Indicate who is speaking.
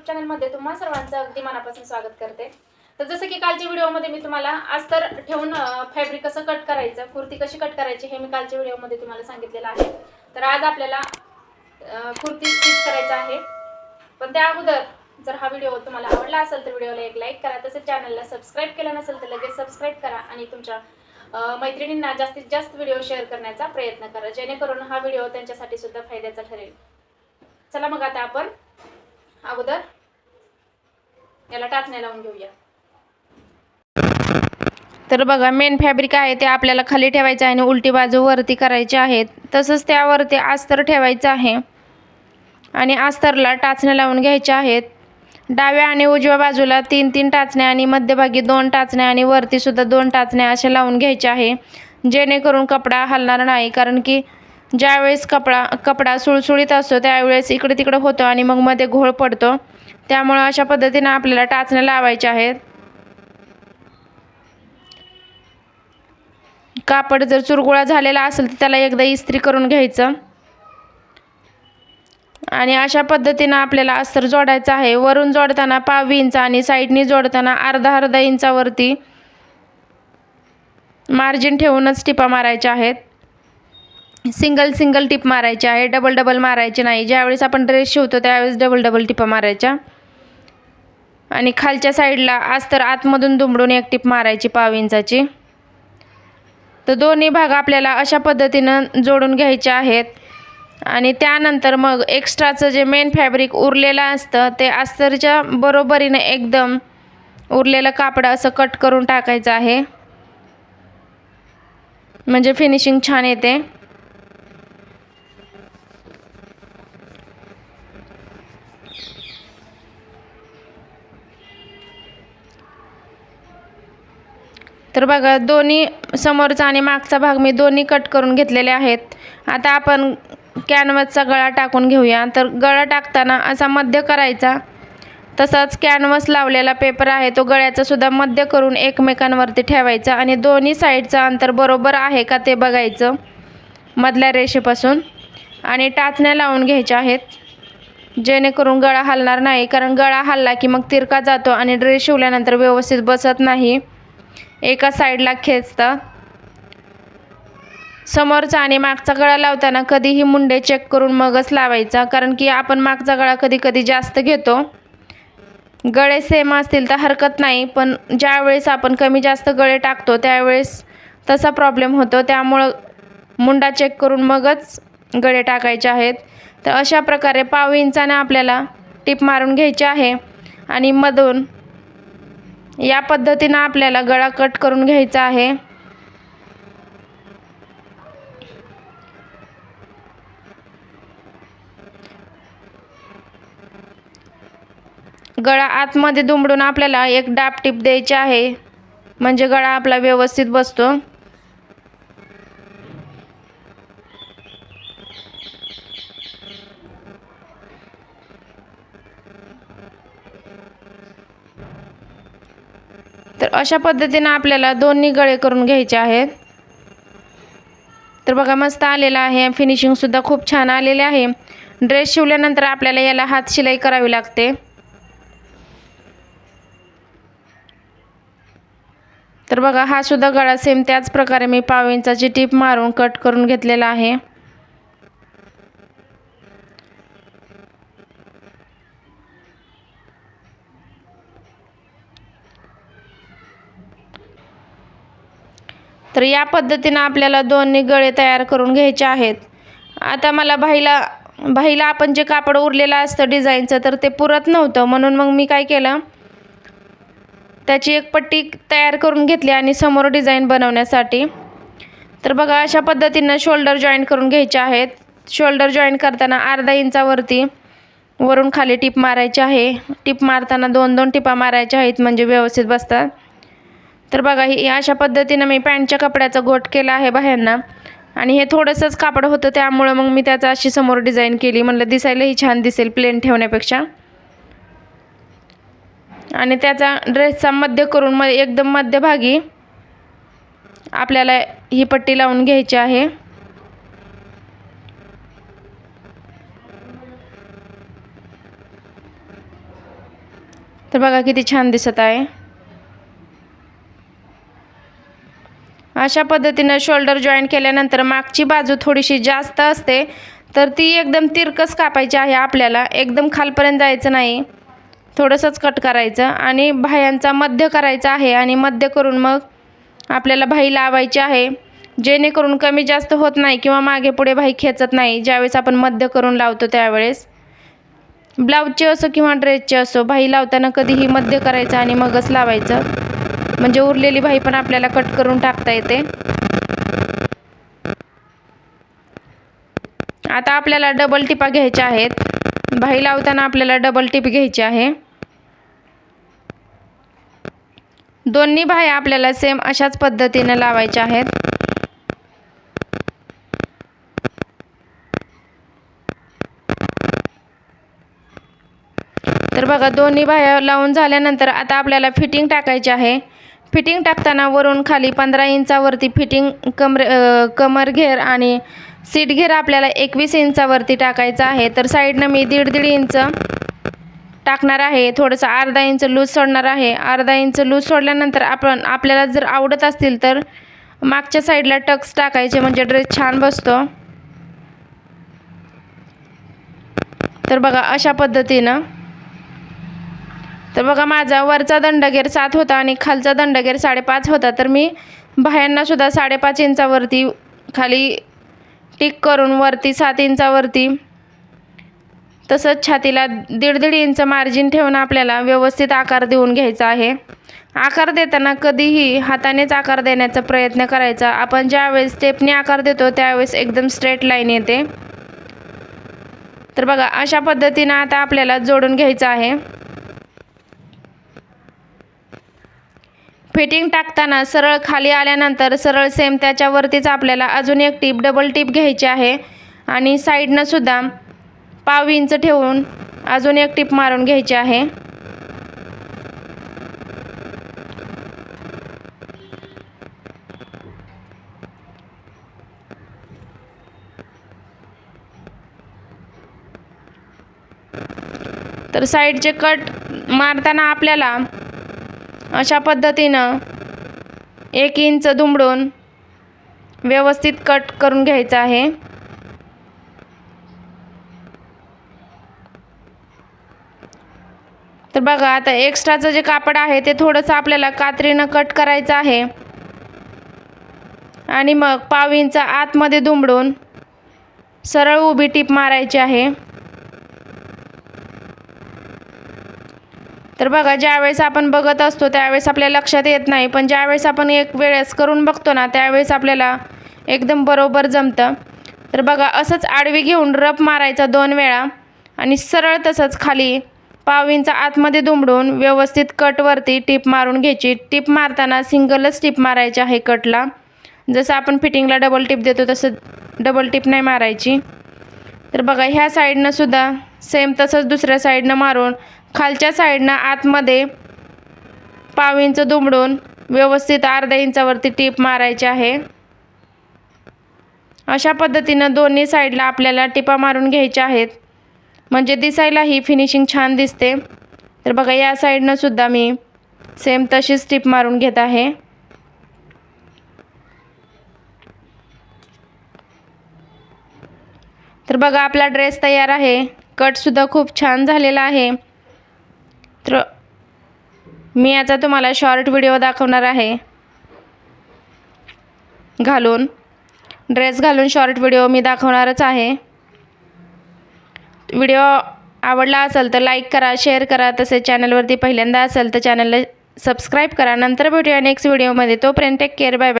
Speaker 1: YouTube चॅनलमध्ये तुम्हा सर्वांचं अगदी मनापासून स्वागत करते. तर जसं की कालच्या व्हिडिओमध्ये मी तुम्हाला अस्तर ठेवून फॅब्रिक कसं कट करायचं कुर्ती कशी कट करायची हे मी कालच्या व्हिडिओमध्ये तुम्हाला सांगितलेलं आहे. तर आज आपल्याला कुर्ती स्टिच करायचं आहे. पण त्या अगोदर जर हा व्हिडिओ तुम्हाला आवडला असेल तर व्हिडिओला एक लाईक करा तसेच चॅनलला सबस्क्राईब केलं नसेल तर लगेच सबस्क्राईब करा आणि तुमच्या मैत्रिणींना जास्तीत जास्त व्हिडिओ शेअर करण्याचा प्रयत्न करा. जेणेकरून हा व्हिडिओ त्यांच्यासाठी सुद्धा फायद्याचा ठरेल. चला मग आता आपण अगोदर याला टाचण्या लावून घेऊया. तर बघा मेन फॅब्रिक आहे ते आपल्याला खाली ठेवायचं आहे आणि उलटी बाजू वरती करायची आहेत तसंच त्यावरती अस्तर ठेवायचं आहे. आणि अस्तरला टाचण्या लावून घ्यायच्या आहेत. डाव्या आणि उजव्या बाजूला तीन तीन टाचण्या आणि मध्यभागी दोन टाचण्या आणि वरती सुद्धा दोन टाचण्या अशा लावून घ्यायच्या आहे. जेणेकरून कपडा हलणार नाही कारण की ज्यावेळेस कपडा कपडा सुळसुळीत असतो त्यावेळेस इकडे तिकडे होतो आणि मग मध्ये घोळ पडतो. त्यामुळं अशा पद्धतीनं आपल्याला टाचण्या लावायच्या आहेत. कापड जर चुरगुळा झालेला असेल तर त्याला एकदा इस्त्री करून घ्यायचं. आणि अशा पद्धतीनं आपल्याला अस्तर जोडायचं आहे. वरून जोडताना पाव इंच आणि साईडनी जोडताना अर्धा अर्धा इंचावरती मार्जिन ठेवूनच टिपा मारायच्या आहेत. सिंगल सिंगल टिप मारायची आहे डबल डबल मारायची नाही. ज्यावेळेस आपण ड्रेस शिवतो त्यावेळेस डबल डबल टिपा मारायच्या. आणि खालच्या साईडला अस्तर आतमधून दुमडून एक टिप मारायची पाव इंचाची. तर दोन्ही भाग आपल्याला अशा पद्धतीनं जोडून घ्यायचे आहेत. आणि त्यानंतर मग एक्स्ट्राचं जे मेन फॅब्रिक उरलेलं असतं ते अस्तरच्या बरोबरीनं एकदम उरलेलं कापड असं कट करून टाकायचं आहे. म्हणजे फिनिशिंग छान येते. तर बघा दोन्ही समोरचा आणि मागचा भाग मी दोन्ही कट करून घेतलेले आहेत. आता आपण कॅनवसचा गळा टाकून घेऊया. तर गळा टाकताना असा मध्य करायचा. तसाच कॅनवस लावलेला पेपर आहे तो गळ्याचा सुद्धा मध्य करून एकमेकांवरती ठेवायचा आणि दोन्ही साईडचं अंतर बरोबर आहे का ते बघायचं मधल्या रेषेपासून. आणि टाचण्या लावून घ्यायच्या आहेत जेणेकरून गळा हलणार नाही. कारण गळा हलला की मग तिरका जातो आणि ड्रेस शिवल्यानंतर व्यवस्थित बसत नाही. एका साईडला खेचतं. समोरचा आणि मागचा गळा लावताना कधीही मुंडे चेक करून मगच लावायचा कारण की आपण मागचा गळा कधी कधी जास्त घेतो. गळे सेम असतील तर हरकत नाही पण ज्यावेळेस आपण कमी जास्त गळे टाकतो त्यावेळेस तसा प्रॉब्लेम होतो. त्यामुळं मुंडा चेक करून मगच गळे टाकायचे आहेत. तर अशा प्रकारे पाव इंचाने आपल्याला टीप मारून घ्यायची आहे. आणि मधून या पद्धतीनं आपल्याला गळा कट करून घ्यायचा आहे. गळा आतमध्ये दुमडून आपल्याला एक डाप टीप द्यायची आहे. म्हणजे गळा आपला व्यवस्थित बसतो. अशा पद्धतीनं आपल्याला दोन्ही गळे करून घ्यायचे आहेत. तर बघा मस्त आलेलं आहे. फिनिशिंगसुद्धा खूप छान आलेले आहे. ड्रेस शिवल्यानंतर आपल्याला याला हात शिलाई करावी लागते. तर बघा हा सुद्धा गळा सेम त्याच प्रकारे मी पाव इंचाची टीप मारून कट करून घेतलेला आहे. तर या पद्धतीनं आपल्याला दोन्ही गळे तयार करून घ्यायचे आहेत. आता मला भाईला बाईला आपण जे कापड उरलेलं असतं डिझाईनचं तर ते पुरत नव्हतं. म्हणून मग मी काय केलं त्याची एक पट्टी तयार करून घेतली आणि समोर डिझाईन बनवण्यासाठी. तर बघा अशा पद्धतीनं शोल्डर जॉईंट करून घ्यायचे आहेत. शोल्डर जॉईंट करताना अर्धा इंचावरती वरून खाली टीप मारायची आहे. टिप मारताना दोन दोन टिपा मारायच्या आहेत म्हणजे व्यवस्थित बसतात. तर बघा ही अशा पद्धतीनं मी पॅन्टच्या कपड्याचा गोट केला आहे बाहेरना आणि हे थोडंसंच कापड होतं त्यामुळं मग मी त्याचा अशी समोर डिझाईन केली. म्हणलं दिसायलाही छान दिसेल प्लेन ठेवण्यापेक्षा. आणि त्याचा ड्रेसचा मध्य करून म एकदम मध्यभागी आपल्याला ही पट्टी लावून घ्यायची आहे. तर बघा किती छान दिसत आहे. अशा पद्धतीनं शोल्डर जॉईंट केल्यानंतर मागची बाजू थोडीशी जास्त असते तर ती एकदम तिरकस कापायची आहे आपल्याला. एकदम खालपर्यंत जायचं नाही. थोडंसंच कट करायचं आणि भायांचा मध्य करायचा आहे आणि मध्य करून मग आपल्याला भाई लावायची आहे. जेणेकरून कमी जास्त होत नाही किंवा मागे पुढे भाई खेचत नाही. ज्यावेळेस आपण मध्य करून लावतो त्यावेळेस. ब्लाऊजचे असो किंवा ड्रेसचे असो भाई लावताना कधीही मध्य करायचं आणि मगच लावायचं. म्हणजे उरलेली भाई पण आपल्याला कट करून टाकता येते. आता आपल्याला डबल टिपा घ्यायच्या आहेत. भाई लावताना आपल्याला डबल टिप घ्यायची आहे. दोन्ही भाया आपल्याला सेम अशाच पद्धतीने लावायच्या आहेत. तर बघा दोन्ही बाह्या लावून झाल्यानंतर आता आपल्याला फिटिंग टाकायची आहे. फिटिंग टाकताना वरून खाली पंधरा इंचावरती फिटिंग कमरे कमर घेर आणि सीट घेर आपल्याला एकवीस इंचावरती टाकायचं आहे. तर साईडनं मी दीड दीड इंच टाकणार आहे. थोडंसं अर्धा इंच लूज सोडणार आहे. अर्धा इंच लूज सोडल्यानंतर आपण आपल्याला जर आवडत असतील तर मागच्या साईडला टक्स टाकायचे म्हणजे ड्रेस छान बसतो. तर बघा अशा पद्धतीनं तर बघा माझा वरचा दंडगेर सात होता आणि खालचा दंडगेर साडेपाच होता. तर मी बाह्यांनासुद्धा साडेपाच इंचावरती खाली टिक करून वरती सात इंचावरती तसंच छातीला दीड दीड इंच मार्जिन ठेवून आपल्याला व्यवस्थित आकार देऊन घ्यायचा आहे. आकार देताना कधीही हातानेच आकार देण्याचा प्रयत्न करायचा. आपण ज्यावेळेस स्टेपने आकार देतो त्यावेळेस एकदम स्ट्रेट लाईन येते. तर बघा अशा पद्धतीनं आता आपल्याला जोडून घ्यायचं आहे. फिटिंग टाकताना सरळ खाली आल्यानंतर सरळ सेम त्याच्यावरतीच आपल्याला अजून एक टीप डबल टीप घ्यायची आहे. आणि साईडनं सुद्धा पाव इंच ठेवून अजून एक टीप मारून घ्यायची आहे. तर साईडचे कट मारताना आपल्याला अशा पद्धतीनं एक इंच दुमडून व्यवस्थित कट करून घ्यायचं आहे. तर बघा आता एक्स्ट्राचं जे कापड आहे ते थोडंसं आपल्याला कात्रीनं कट करायचं आहे. आणि मग पाव इंच आतमध्ये दुमडून सरळ उभी टीप मारायची आहे. तर बघा ज्यावेळेस आपण बघत असतो त्यावेळेस आपल्या लक्षात येत नाही. पण ज्यावेळेस आपण एक वेळेस करून बघतो ना त्यावेळेस आपल्याला एकदम बरोबर जमतं. तर बघा असंच आडवी घेऊन रप मारायचा दोन वेळा आणि सरळ तसंच खाली पावींचा आतमध्ये दुमडून व्यवस्थित कटवरती टीप मारून घ्यायची. टीप मारताना सिंगलच टीप मारायची आहे कटला. जसं आपण फिटिंगला डबल टिप देतो तसं डबल टिप नाही मारायची. तर बघा ह्या साईडनं सुद्धा सेम तसंच दुसऱ्या साईडनं मारून खालच्या साईडनं आतमध्ये पाव इंच दुमडून व्यवस्थित अर्ध्या इंचावरती टीप मारायची आहे. अशा पद्धतीनं दोन्ही साईडला आपल्याला टिपा मारून घ्यायच्या आहेत. म्हणजे दिसायला ही फिनिशिंग छान दिसते. तर बघा या साईडनं सुद्धा मी सेम तशीच टिप मारून घेत आहे. तर बघा आपला ड्रेस तयार आहे. कटसुद्धा खूप छान झालेला आहे. तर मी याचा तुम्हाला शॉर्ट व्हिडिओ दाखवणार आहे. घालून. ड्रेस घालून शॉर्ट व्हिडिओ मी दाखवणारच आहे. व्हिडिओ आवडला असेल तर लाईक करा शेअर करा तसेच चॅनलवरती पहिल्यांदा असेल तर चॅनलला सबस्क्राईब करा. नंतर भेटूया नेक्स्ट व्हिडिओमध्ये तोपर्यंत टेक केअर बाय बाय